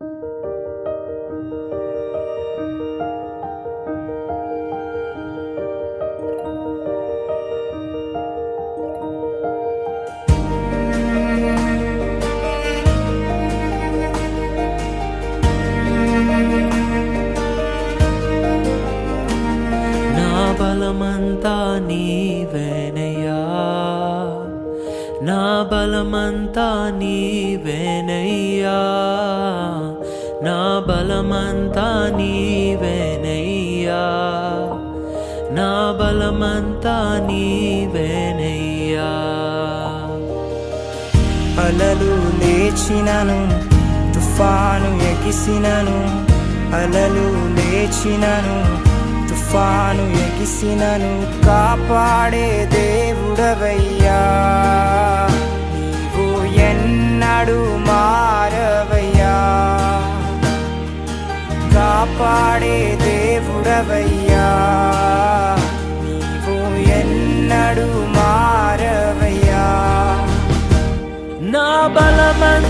నా నా బలమంతా నీవేనయ్యా. నా బలమంతా నీవేనయ్యా. నా బలమంతా నీవేనయ్యా. అలలు లేచినను తుఫాను ఎగిసినను. అలలు లేచినను తుఫాను ఎగిసినను కాపాడే దేవుడవయ్యా. నీవు ఎన్నడు మారవయ్యా. కాపాడే దేవుడవయ్యా. నీవు ఎన్నడు మారవయ్యా. నా బలమంత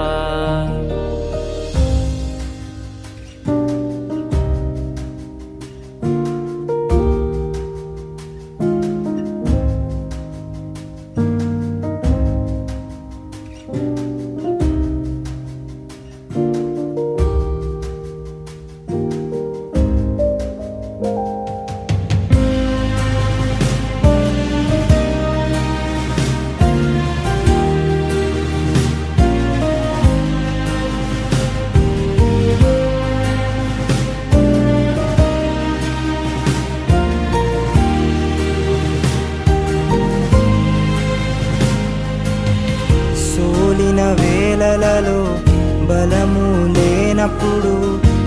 లేనప్పుడు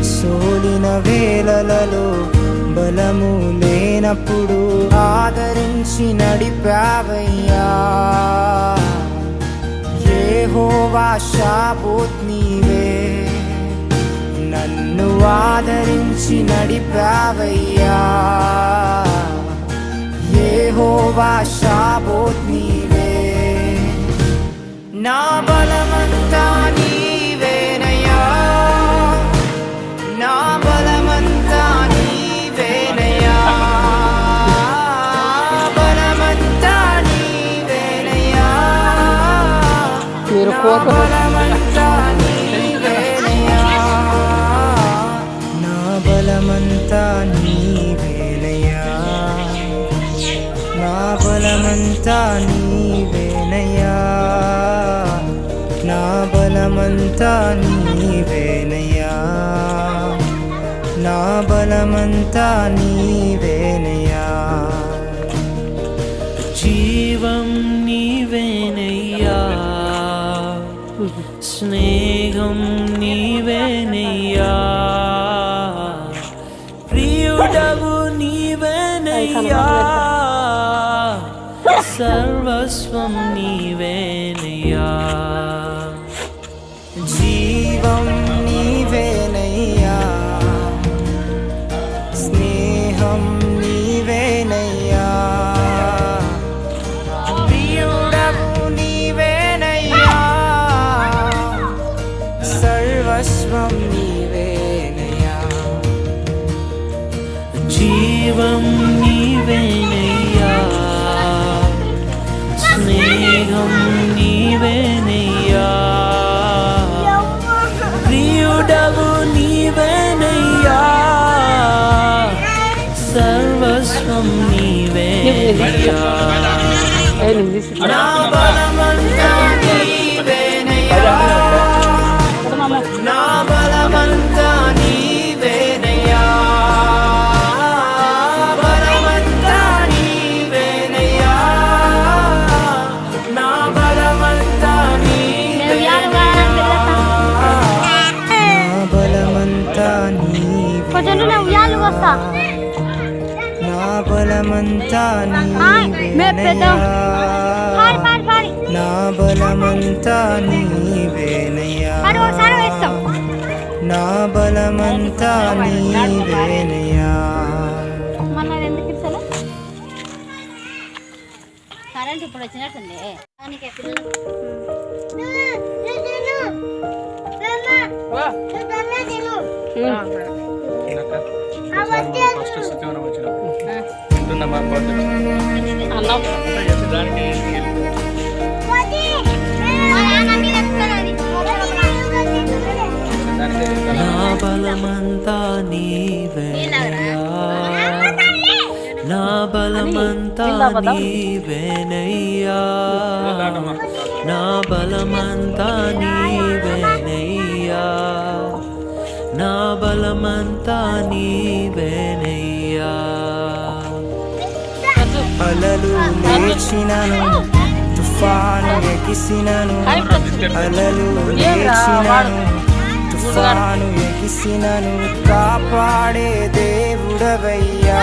సోలిన వేళలలో బలము లేనప్పుడు ఆదరించి నడిపావయ్యా. యెహోవా షాబోత్ నీవే నన్ను ఆదరించి నడిపావయ్యా. యెహోవా షాబోత్ నీవే. నా కోపం బలమంతా నీవేనయ్యా నా బలమంతా నీవేనయ్యా నా బలమంతా నీవేనయ్యా నా బలమంతా నీవేనయ్యా నా బలమంతా నీవేనయ్యా జీవం స్నేహం నీవేనయ్యా ప్రియుడవు నీవేనయ్యా సర్వస్వం నీవేనయ్యా జీవం నీవే సర్వస్వం నీవేనయ్యా జీవం నీవేనయ్యా. స్నేహం నీవేనయ్యా. ప్రియుడవు నీవేనయ్యా. సర్వస్వం నీవేనయ్యా. బలమంతా నా బలమంతా నీవేనయ్యా నా బలమంతా నీవేనయ్యా కరెంట్ ఇప్పుడు వచ్చినట్టుంది. దానికి పిల్లలు వింటున్నా మా బర్త్డే అన్నం దానికి దానికి నా బలమంతా నీవేనయ్యా నా బలమంతా నీవేనయ్యా నా బలమంతా నీవేనయ్యా నా బలమంతా నీవేనయ్యా లేచినను తుఫాను ఎగిసినను. అలలు లేచినను తుఫాను ఎగిసినను. కాపాడే దేవుడవయ్యా.